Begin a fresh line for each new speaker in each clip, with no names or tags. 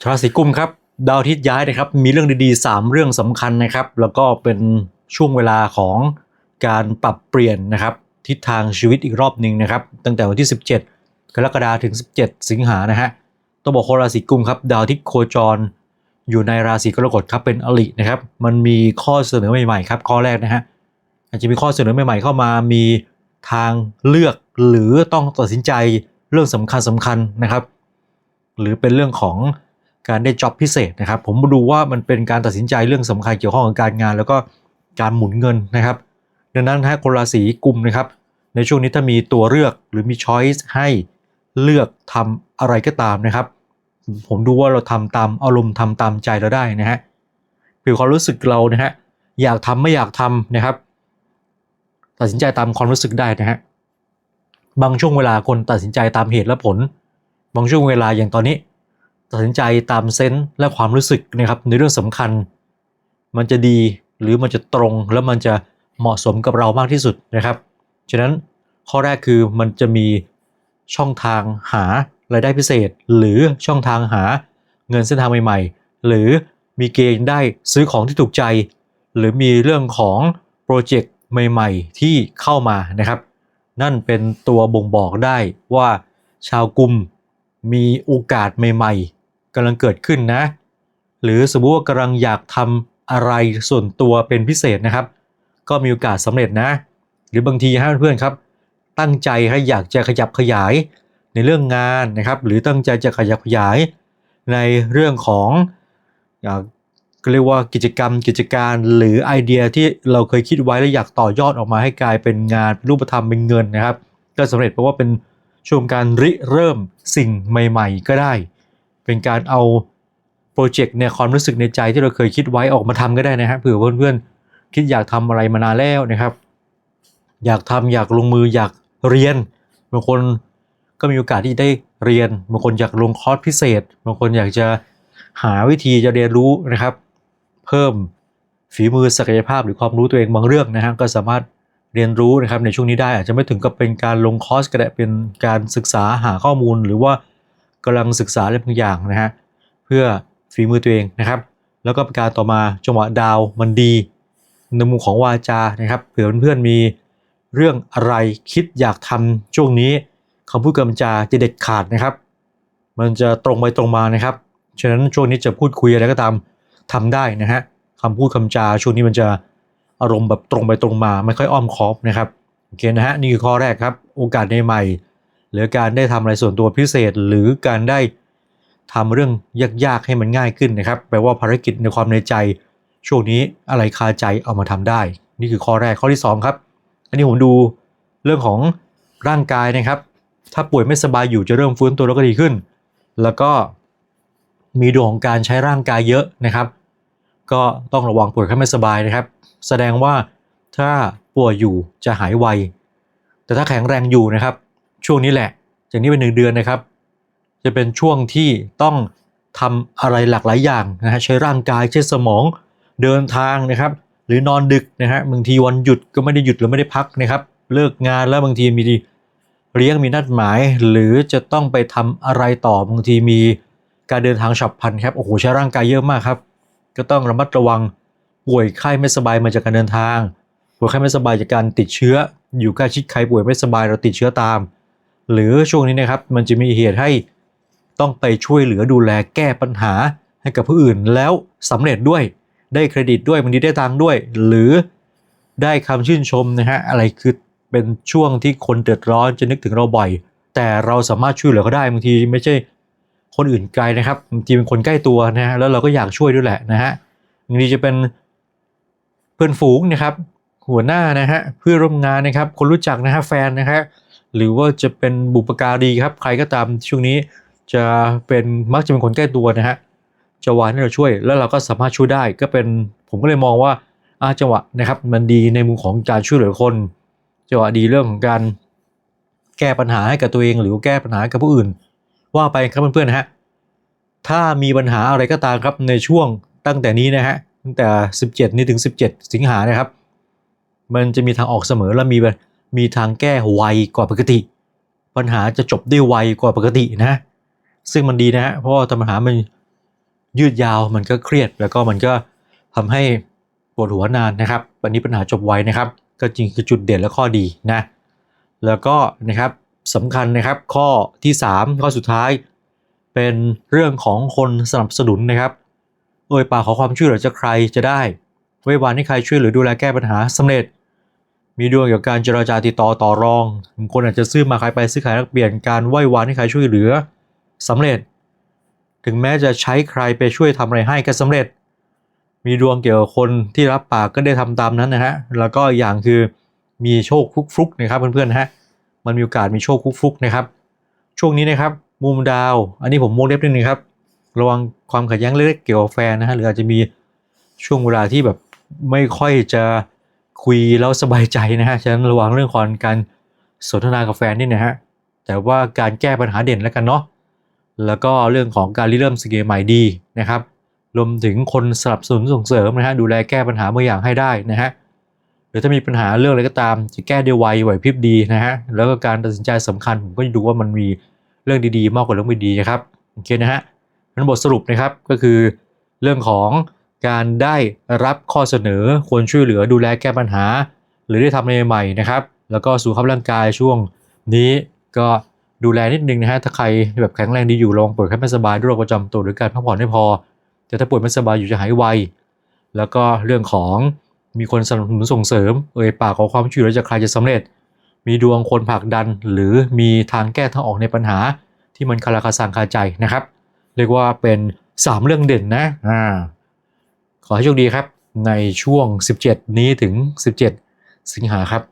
ชาวราศีกุมครับดาวอาทิตย์ย้ายนะครับมีเรื่องดีๆ 3 เรื่องสำคัญนะครับ แล้วก็เป็นช่วงเวลาของการปรับเปลี่ยนนะครับ ทิศทางชีวิตอีกรอบหนึ่งนะครับ ตั้งแต่วันที่ 17 กรกฎาคมถึง 17 สิงหานะฮะต้องบอกคนราศีกุมครับดาวอาทิตย์โคจร อยู่ในราศีกรกฎครับเป็นอลินะครับ มันมีข้อเสนอใหม่ๆครับข้อแรกนะฮะอาจจะมีข้อเสนอใหม่ๆเข้ามามีทางเลือกหรือต้องตัดสินใจเรื่องสำคัญสำคัญๆนะครับ หรือเป็นเรื่องของ การได้จ็อบพิเศษนะครับ ผมดูว่ามันเป็นการตัดสินใจเรื่องสำคัญเกี่ยวข้องกับการงาน แล้วก็การหมุนเงินนะครับ ดังนั้นฮะคนราศีกุมนะครับ ในช่วงนี้ถ้ามีตัวเลือกหรือมีช้อยส์ให้เลือกทำอะไรก็ตามนะครับ ผมดูว่าเราทำตามอารมณ์ทำตามใจเราได้นะฮะคือความรู้สึกเรานะฮะอยากทำไม่อยากทำนะครับ ตัดสินใจตามความรู้สึกได้นะฮะบางช่วงเวลาคนตัดสินใจตามเหตุและผล บางช่วงเวลาอย่างตอนนี้ ตัดสินใจตามเซนส์และความรู้สึกนะครับในเรื่องสำคัญ มันจะดีหรือมันจะตรงแล้วมันจะเหมาะสมกับเรามากที่สุดนะครับ ฉะนั้นข้อแรกคือมันจะมีช่องทางหารายได้พิเศษ หรือช่องทางหาเงินเส้นทางใหม่ๆ หรือมีเกณฑ์ได้ซื้อของที่ถูกใจ หรือมีเรื่องของโปรเจกต์ใหม่ๆ ที่เข้ามานะครับ นั่นเป็นตัวบ่งบอกได้ว่าชาวกลุ่มมีโอกาสใหม่ ๆ กำลังเกิดขึ้นนะ หรือสมมติว่ากำลังอยากทำอะไรส่วนตัวเป็นพิเศษนะครับ ก็มีโอกาสสำเร็จนะ หรือบางทีให้เพื่อนครับ ตั้งใจให้อยากจะขยับขยายในเรื่องงานนะครับ หรือตั้งใจจะขยับขยาย ในเรื่องของอยากเรียกว่ากิจกรรมกิจการหรือไอเดียที่เราเคยคิดไว้และอยากต่อยอดออกมาให้กลายเป็นงานเป็นรูปธรรมเป็นเงินนะครับ ก็สำเร็จเพราะว่าเป็นช่วงการริเริ่มสิ่งใหม่ ๆ ก็ได้ เป็นการเอาโปรเจกต์เนี่ยความรู้สึกในใจที่เราเคยคิดไว้ออกมาทำก็ได้นะฮะเผื่อเพื่อนๆคิดอยากทำอะไรมานานแล้วนะครับ อยากทำอยากลงมืออยากเรียนบางคนก็มีโอกาสที่ได้เรียนบางคนอยากลงคอร์สพิเศษบางคนอยากจะหาวิธีจะเรียนรู้นะครับ เพิ่มฝีมือศักยภาพหรือความรู้ตัวเองบางเรื่องนะฮะก็สามารถเรียนรู้นะครับในช่วงนี้ได้อาจจะไม่ถึงกับเป็นการลงคอร์สก็ได้เป็นการศึกษาหาข้อมูล หรือว่า กำลังศึกษาอะไรบางอย่างนะฮะเพื่อฝีมือตัวเองนะครับ แล้วก็ประการต่อมาจังหวะดาวมันดีในมุมของวาจานะครับเผื่อเพื่อนๆมีเรื่องอะไรคิดอยากทำช่วงนี้คำพูดกำจาจะเด็ดขาดนะครับ มันจะตรงไปตรงมานะครับฉะนั้นช่วงนี้จะพูดคุยอะไรก็ตามทำได้นะฮะคำพูดคำจาช่วงนี้มันจะอารมณ์แบบตรงไปตรงมาไม่ค่อยอ้อมค้อมนะครับโอเคนะฮะนี่คือข้อแรกครับ โอกาสใหม่ๆ หรือการได้ทำอะไรส่วนตัวพิเศษ หรือการได้ทำเรื่องยากๆให้มันง่ายขึ้นนะครับ แปลว่าภารกิจในความในใจ ช่วงนี้อะไรคาใจเอามาทำได้ นี่คือข้อแรกข้อที่สองครับ อันนี้ผมดูเรื่องของร่างกายนะครับ ถ้าป่วยไม่สบายอยู่จะเริ่มฟื้นตัวแล้วก็ดีขึ้น แล้วก็มีดวงของการใช้ร่างกายเยอะนะครับ ก็ต้องระวังป่วยไข้ไม่สบายนะครับ แสดงว่าถ้าป่วยอยู่จะหายไว แต่ถ้าแข็งแรงอยู่นะครับ ช่วงนี้แหละ จากนี้เป็นหนึ่งเดือนนะครับ จะเป็นช่วงที่ต้องทำอะไรหลากหลายอย่างนะฮะใช้ร่างกายใช้สมองเดินทางนะครับ หรือนอนดึกนะฮะบางทีวันหยุดก็ไม่ได้หยุดหรือไม่ได้พักนะครับ เลิกงานแล้วบางทีมีเลี้ยงมีนัดหมาย หรือจะต้องไปทำอะไรต่อบางทีมีการเดินทางฉับพลันครับโอ้โหใช้ร่างกายเยอะมากครับ ก็ต้องระมัดระวังป่วยไข้ไม่สบายมาจากการเดินทางป่วยไข้ไม่สบายจากการติดเชื้อ อยู่ใกล้ชิดใครป่วยไม่สบายเราติดเชื้อตาม หรือช่วงนี้นะครับมันจะมีเหตุให้ต้องไปช่วยเหลือดูแลแก้ปัญหาให้กับผู้อื่นแล้วสำเร็จด้วยได้เครดิตด้วยบางทีได้ตังค์ด้วย หรือได้คำชื่นชมนะฮะอะไรคือเป็นช่วงที่คนเดือดร้อนจะนึกถึงเราบ่อย แต่เราสามารถช่วยเหลือเขาได้บางทีไม่ใช่คนอื่นไกลนะครับบางทีเป็นคนใกล้ตัวนะฮะแล้วเราก็อยากช่วยด้วยแหละนะฮะบางทีจะเป็นเพื่อนฝูงนะครับ หัวหน้านะฮะเพื่อนร่วมงานนะครับ คนรู้จักนะฮะแฟนนะฮะ หรือว่าจะเป็นบุปการีครับ ใครก็ตามช่วงนี้จะเป็นมักจะเป็นคนใกล้ตัวนะฮะจะวานให้เราช่วย แล้วเราก็สามารถช่วยได้ ก็เป็นผมก็เลยมองว่าอาจังหวะนะครับมันดีในมุมของการช่วยเหลือคนจังหวะดีเรื่องของการแก้ปัญหาให้กับตัวเอง หรือแก้ปัญหากับผู้อื่น ว่าไปครับเพื่อนๆนะฮะถ้ามีปัญหาอะไรก็ตามครับในช่วงตั้งแต่นี้นะฮะตั้งแต่ 17 นี้ถึง 17 สิงหานะครับ มันจะมีทางออกเสมอและมี มีทางแก้ไวกว่าปกติ ปัญหาจะจบได้ไวกว่าปกตินะ ซึ่งมันดีนะฮะเพราะว่าปัญหามันยืดยาวมันก็เครียดแล้วก็มันก็ทำให้ปวดหัวนานนะครับ วันนี้ปัญหาจบไวนะครับ ก็จริงคือจุดเด่นและข้อดีนะ แล้วก็นะครับสำคัญนะครับ ข้อที่ 3 ข้อสุดท้าย เป็นเรื่องของคนสนับสนุนนะครับเอ่ยปากขอความช่วยเหลือจากใครจะได้ไว้วานให้ใครช่วยหลือดูแลแก้ปัญหาสำเร็จ มีดวงเกี่ยวกับการเจรจาติดต่อต่อรองบางคนอาจจะซื้อมาขายไปซื้อขายแลกเปลี่ยนการไหว้วานให้ใครช่วยเหลือสำเร็จ ถึงแม้จะใช้ใครไปช่วยทำอะไรให้ก็สำเร็จ มีดวงเกี่ยวกับคนที่รับปากก็ได้ทำตามนั้นนะฮะแล้วก็อย่างคือมีโชคฟลุกๆนะครับเพื่อนๆนะฮะมันมีโอกาสมีโชคฟลุกๆนะครับ ช่วงนี้นะครับมุมดาว อันนี้ผมโมเล็บนิดนึงครับระวังความขัดแย้งเล็กๆเกี่ยวกับแฟนนะฮะหรืออาจจะมีช่วงเวลาที่แบบไม่ค่อยจะ คุยแล้วสบายใจนะฮะฉะนั้นระวังเรื่องของการสนทนากับแฟนนี่นะฮะแต่ว่าการแก้ปัญหาเด่นแล้วกันเนาะแล้วก็เรื่องของการริเริ่มสเกลใหม่ดีนะครับรวมถึงคนสนับสนุนส่งเสริมนะฮะดูแลแก้ปัญหาบางอย่างให้ได้นะฮะหรือถ้ามีปัญหาเรื่องอะไรก็ตาม จะแก้ได้ไวไหวพริบดีนะฮะแล้วก็การตัดสินใจสำคัญผมก็จะดูว่ามันมีเรื่องดีๆ มากกว่าเรื่องไม่ดีนะครับโอเคนะฮะนั้นบทสรุปนะครับก็คือเรื่องของ การได้รับข้อเสนอควรช่วยเหลือดูแลแก้ปัญหา หรือได้ทำอะไรใหม่ๆนะครับ แล้วก็สุขภาพร่างกายช่วงนี้ก็ดูแลนิดนึงนะฮะถ้าใครแบบแข็งแรงดีอยู่ลองป่วยแค่ไม่สบายด้วยโรคประจำตัวหรือการพักผ่อนไม่พอ แต่ถ้าป่วยไม่สบายอยู่จะหายไว แล้วก็เรื่องของมีคนสนับสนุนส่งเสริม เอ่ยปากขอความช่วยเหลือจากใครจะสำเร็จ มีดวงคนผลักดัน หรือมีทางแก้ทางออกในปัญหาที่มันคาราคาซังคาใจนะครับ เรียกว่าเป็น 3 เรื่องเด่นนะอ่า ขอให้โชคดีครับ ในช่วง 17 นี้ถึง 17 สิงหาครับ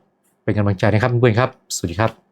เป็นกำลังใจนะครับเพื่อนๆครับ สวัสดีครับ